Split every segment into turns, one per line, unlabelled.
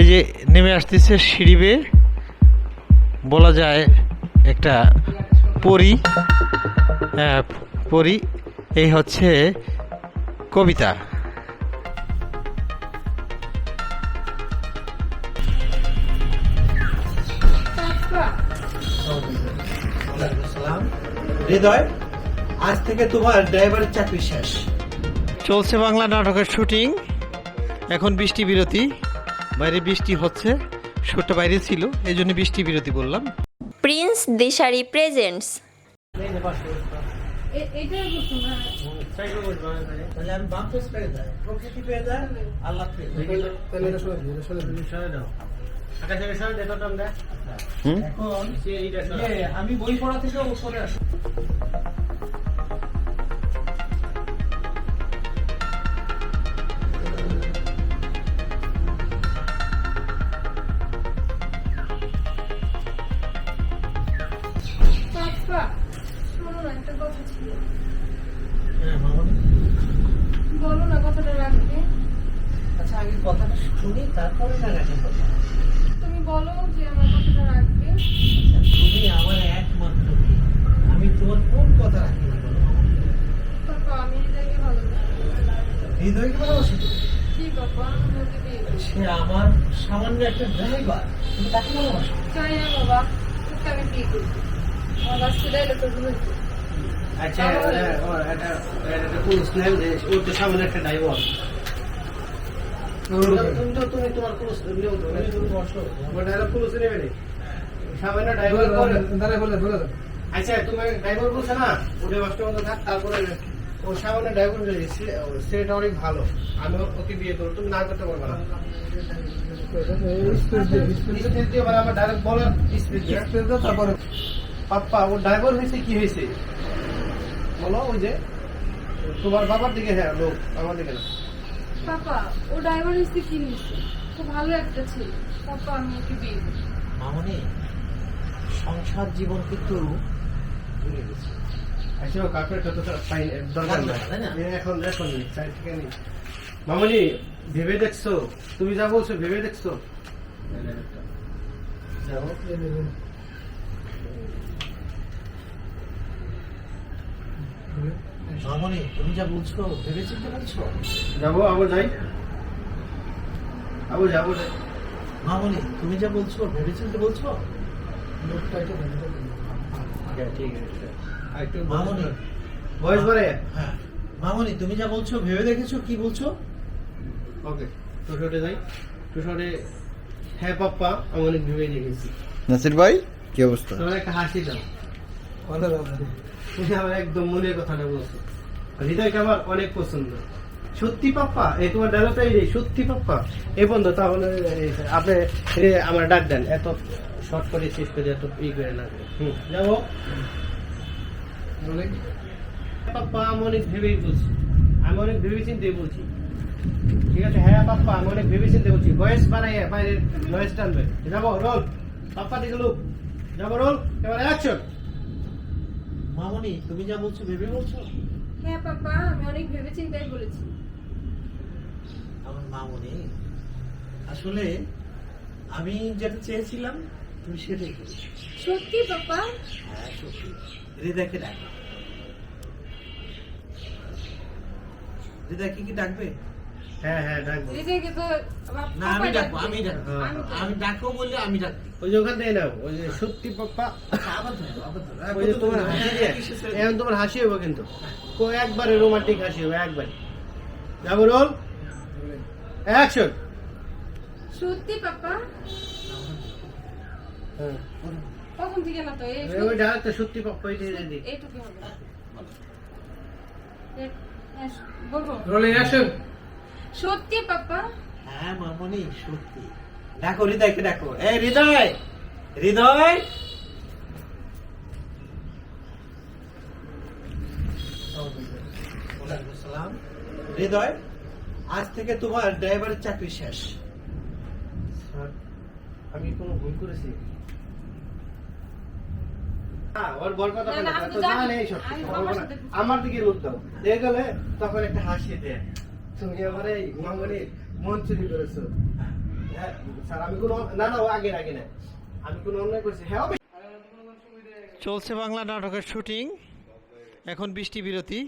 এই যে নেমে আসতেছে সিঁড়ি বেয়ে বলা যায় একটা পরি হ্যাঁ পরি এই হচ্ছে কবিতা।
হৃদয় আজ থেকে তোমার ড্রাইভারের চাকরি শেষ।
চলছে বাংলা নাটকের শুটিং এখন বৃষ্টি বিরতি। বাইরে বৃষ্টি হচ্ছে শুটটা বাইরে ছিল এই জন্য বৃষ্টি বিরতি বললাম।
Prince Dishari presents.
আমি ইয়ে, আমি বই পড়া থেকে আসি।
কথাটা
শুনি তারপরে না রাখার কথা
তুমি বলো যে আমার কথাটা রাখবে।
তুমি আমার একমাত্র আমি তোমার কোন কথা রাখি না বলো?
আমি হৃদয়কে ভালোবাসি।
হৃদয়কে ভালোবাসি সে আমার সামান্য একটা ড্রাইভার তুমি তাকে ভালোবাসো?
চাই না বাবা আমি বিয়ে করব। আমার লাস্টে ডাইলগটা ভুলেছি
আচ্ছা এটা পুলিশ নেন যে ওর তো সামনে একটা ড্রাইভার তো তুমি তোমার নেবে ড্রাইভার আচ্ছা তুমি ড্রাইভার বলছো না ওটা থাক তারপরে ও সামনে ড্রাইভার অনেক ভালো আমি ওকে বিয়ে তুমি না করতে পারবে না পাপ্পা ড্রাইভার হয়েছে কি হয়েছে বলো ওই যে তোমার বাবার দিকে হ্যাঁ। লোক আমার দিকে না
পাপা ও ড্রাইভার হিসেবে কি নিচ্ছে খুব ভালো একটা ছেলে। পাপা আমি ওকে বিয়ে
মামনি সংসার জীবন কিন্তু ভুলে গেছি।
আচ্ছা কাপড় তো দরকার
না?
এখন এখন সাইড থেকে নেই। মামনি ভেবে দেখছ? তুমি যা বলছো ভেবে দেখছ?
যাব মামনি তুমি যা বলছো ভেবে চিন্তে বলছো?
যাব আবার যাই। আবার যাব যাই।
মামনি তুমি যা বলছো ভেবে চিন্তে বলছো
ঠিক আছে আর একটু
মামনি
বয়স বাড়ে?
হ্যাঁ। মামনি তুমি যা বলছো ভেবে দেখেছ কি বলছো?
ওকে টুশোটে যাই। টুশোটে হ্যাঁ পাপ্পা আমি অনেক ভেবে দেখেছি।
নাসির ভাই কি অবস্থা?
তোমার একটা হাসি দাও। তুমি আমার একদম মনের কথাটা বলছো। হৃদয়কে আমার অনেক পছন্দ। সত্যি পাপ্পা, এই তোমার ডায়লগটা এই সত্যি পাপ্পা এই বন্ধু, তাহলে আপনি আমার ডাক দেন, এত শর্ট করে শেষ করে এত ই করে না। হুম, যাব? পাপ্পা, আমি অনেক ভেবেই বলছি। আমি অনেক ভেবে চিন্তে বলছি। ঠিক আছে? হ্যাঁ পাপ্পা, আমি অনেক ভেবে চিন্তে বলছি। বয়স বাড়াইয়া বাইরে নয়েস টানবে। যাব, রোল। পাপ্পা, দিকে লোক। যাব, রোল। এবার অ্যাকশন
মামনি তুমি যা বলছো ভেবে বলছো?
হ্যাঁ পাপা আমি অনেক ভেবে চিন্তাই বলেছি।
আমার মামনি আসলে আমি যেটা চেয়েছিলাম তুমি সেটাই করেছ।
সত্যি পাপা?
হ্যাঁ সত্যি। হৃদয়কে ডাক হৃদয়কে কি কি ডাকবে?
হ্যাঁ হ্যাঁ ডাকবো।
হৃদয়কে তো
না আমি ডাকবো আমি ডাকবো।
আমি তো-
আমি ডাকবো বললে আমি ডাকবো।
ওই যে ওখান থেকে নাও ওই যে সত্যি পাপ্পা। ওই যে তোমার হাসি দিয়ে। এখন তোমার হাসি হবে কিন্তু। কো একবারে রোমান্টিক হাসি হবে একবারে। যাব রোল? অ্যাকশন
সত্যি পাপা
হ্যাঁ।
প্রথম থেকে না তো? এই
ওই ডাক্তার সত্যি পাপ্পা
এইটুকু হবে। হ্যাঁ, বলব?
রোলিং অ্যাকশন
সত্যি পাপা
হ্যাঁ মামনি সত্যি। ডাকো হৃদয়কে ডাকো এ হৃদয়! হৃদয়! হৃদয় আজ থেকে তোমার ড্রাইভারের চাকরি শেষ।
আমি কোনো ভুল করেছি? হ্যাঁ, এই আমার দিকে লোক দাও। দেখে গেলে তখন একটা হাসি দেয়। তুমি আমার এই মন চুরি করেছ। হ্যাঁ, হ্যাঁ
চলছে বাংলা নাটকের শুটিং। এখন বৃষ্টি বিরতি।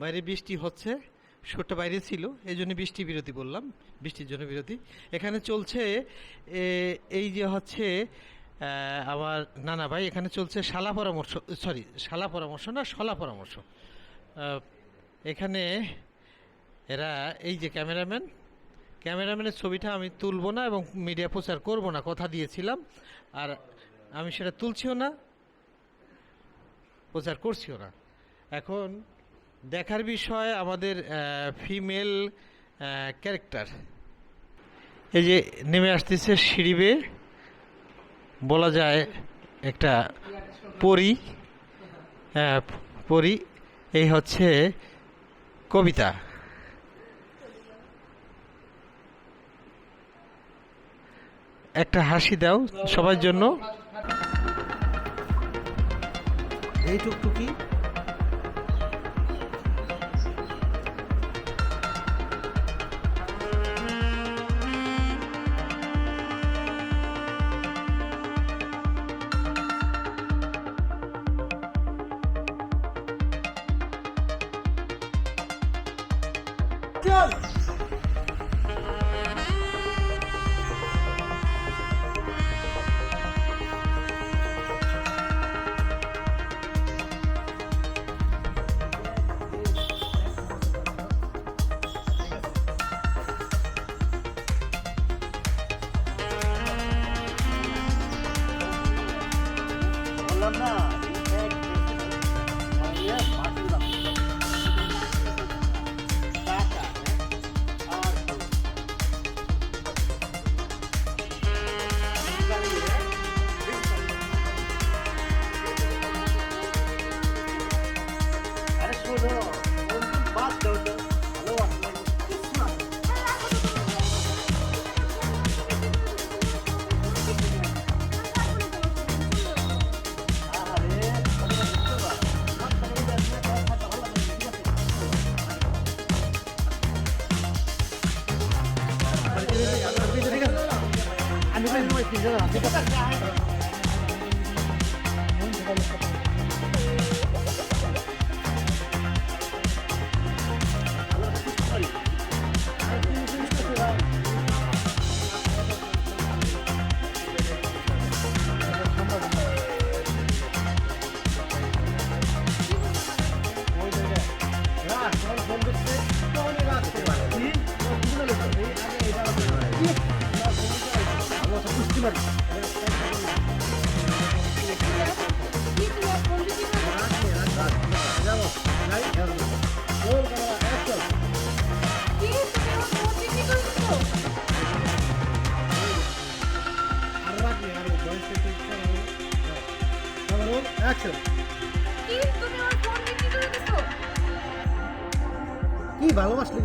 বাইরে বৃষ্টি হচ্ছে। শুটটা বাইরে ছিল এই জন্য বৃষ্টি বিরতি বললাম। বৃষ্টির জন্য বিরতি। এখানে চলছে এই যে হচ্ছে আমার নানা ভাই এখানে চলছে শালা পরামর্শ সরি শালা পরামর্শ না শলা পরামর্শ। এখানে এরা এই যে ক্যামেরাম্যান ক্যামেরাম্যানের ছবিটা আমি তুলব না এবং মিডিয়া প্রচার করব না, কথা দিয়েছিলাম। আর আমি সেটা তুলছিও না, প্রচার করছিও না। এখন দেখার বিষয় আমাদের ফিমেল ক্যারেক্টার এই যে নেমে আসতেছে সিঁড়ি বলা যায় একটা পরি পরি, এই হচ্ছে কবিতা। একটা হাসি দাও সবার জন্য।
এই
কি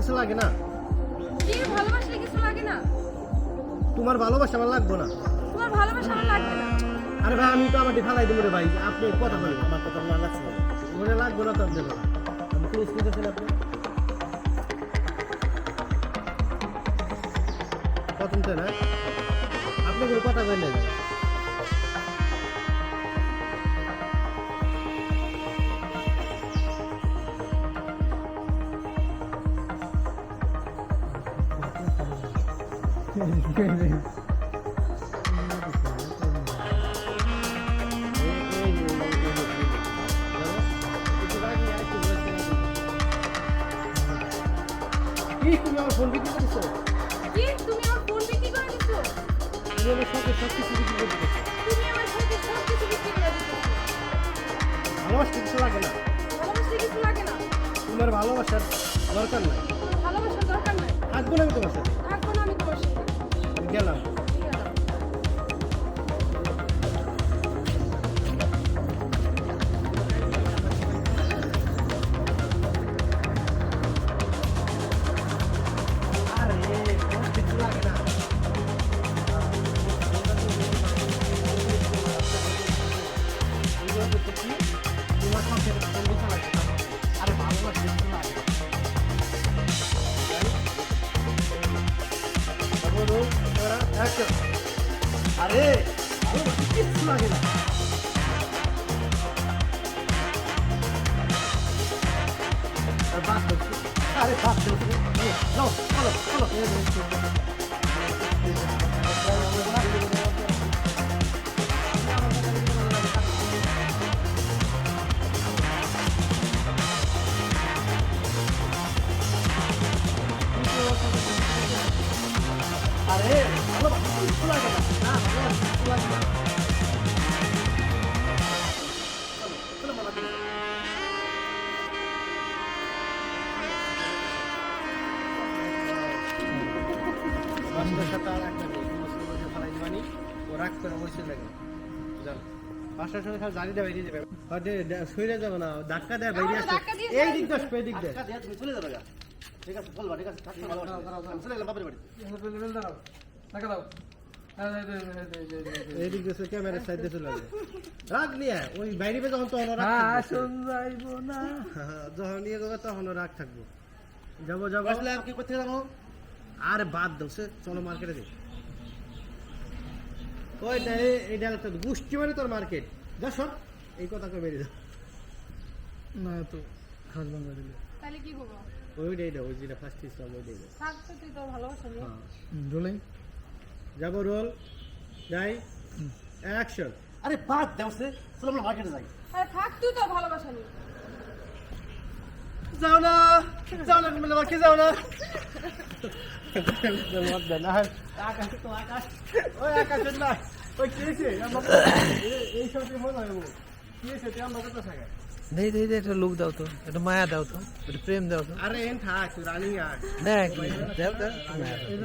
কিছু লাগে না?
কি ভালোবাসলে কিছু লাগে না?
তোমার ভালোবাসা আমার লাগবে না।
তোমার ভালোবাসা আমার লাগবে না।
আরে ভাই আমি তো আমার ফালাই দেবো রে ভাই। আপনি কথা বলেন আমার কথা না লাগছে মনে লাগবে না তো আপনি আমি ক্লোজ করতেছেন আপনি তো না? আপনি কোনো কথা বলেন না কি? তুমি আমার ফোন বিক্রি করছ
কি তুমি আমার ফোন বিক্রি করে দিছো?
তুমি আমার সাথে সব কিছু বিক্রি করে দিচ্ছ
তুমি আমার সাথে সব কিছু বিক্রি করে দিছো
ভালোবাসতে কিছু লাগে না
ভালোবাসলে কিছু লাগে না।
তোমার ভালোবাসার দরকার নাই।
ভালোবাসার দরকার নাই?
থাকব না আমি তোমার সাথে। গেলাম আরে কিচ্ছু লাগে না আর দাও। আরে। এই, নাও, চলো, চলো। বাসুদের সাথে আর একটা নেই। সমস্ত বসে ফেলাই দিবানি, ও রাগ করে বসে থাকে। যাও। বাসার সঙ্গে খালি দাঁড়িয়ে দাঁড়িয়ে যাবে। আর দে- দে- যাবে না, ধাক্কা দেয় বাইরে আসছে। এই দিক এই দিক দিয়ে। তুমি চলে যাবে গা। ঠিক আছে, চলবা, ঠিক আছে, থাকতে ভালো চলে গেলাম বাপের বাড়ি। এই দিক দিয়ে ক্যামেরার সাইড যাবে। রাগ নিয়ে, ওই বাইরে যখন তখন রাগ থাকবে। হ্যাঁ, যখন ইয়ে করবে তখন রাগ থাকব যাব যাব কি করতে যাব আর বাদ দাও সে চলো মার্কেটে যাই। ওই না, এই- এই তো গোষ্ঠী মানে তোর মার্কেট যা সব এই কথা কই বেরিয়ে যাও
তাহলে কি করব?
ওই ডেই দাও ওই যেটা ফার্স্ট ইসলাম ওই ডেই দাও
থাকতে তুই তো ভালোবাসা নিয়ে
যাব রোল যাই। অ্যাকশন আরে বাদ দাও সে চলো আমরা মার্কেটে যাই।
আরে থাক তুই তো ভালোবাসা নিয়ে
যাও না যাও না মিলে বাকি যাও না
দেই দেই দেই একটা লুক দাও তো একটা মায়া দাও তো একটা প্রেম দাও তো।
আরে এন থাক রানিং আয়
দেখ দাও দাও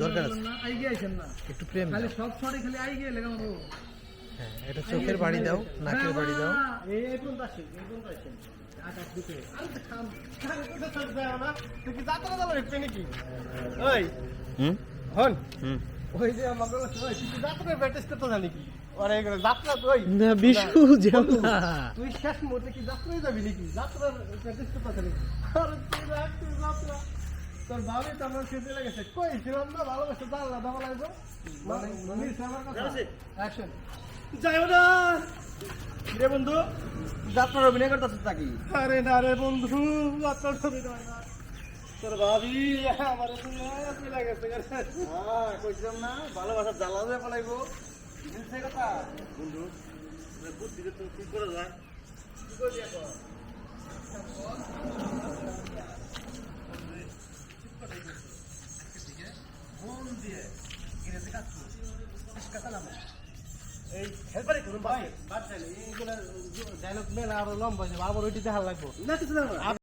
দরকার আছে।
আই গিয়েছেন না।
একটু প্রেম দাও।
সব ছড়ে খালি আই গিয়ে লেগে মারো
হ্যাঁ এটা চোখের বাড়ি দাও নাকের বাড়ি দাও।
এই এই কোন আসেন এই আসেন। তুই যাব নাকি শেষ মুহূর্তে কি যাত্রায় যাবি যাত্রার প্র্যাকটিস করতে যাত্রা তোর ভাবি তো আমার খেতে লেগেছে। কই ছিলাম না ভালোবাসে দাবা লাগবে মানে অ্যাকশন যাইও না। রে বন্ধু?
যাত্রার অভিনয় করতেছিস নাকি?
আরে না রে বন্ধু যাত্রার না। তোর ভাবি আমার
হ্যাঁ কইছিলাম না ভালোবাসার জ্বালা হয়ে পলাইবো। বুঝছে কথা। বন্ধু বুদ্ধি তো ঠিক করে যায় কি করবি এখন?
এই হেল্পারে করুন বাদ এইগুলো ডায়লগ মেলা আরও লম্বা যাবে আবার ওইটি দেখা লাগবো।
না কিছু না।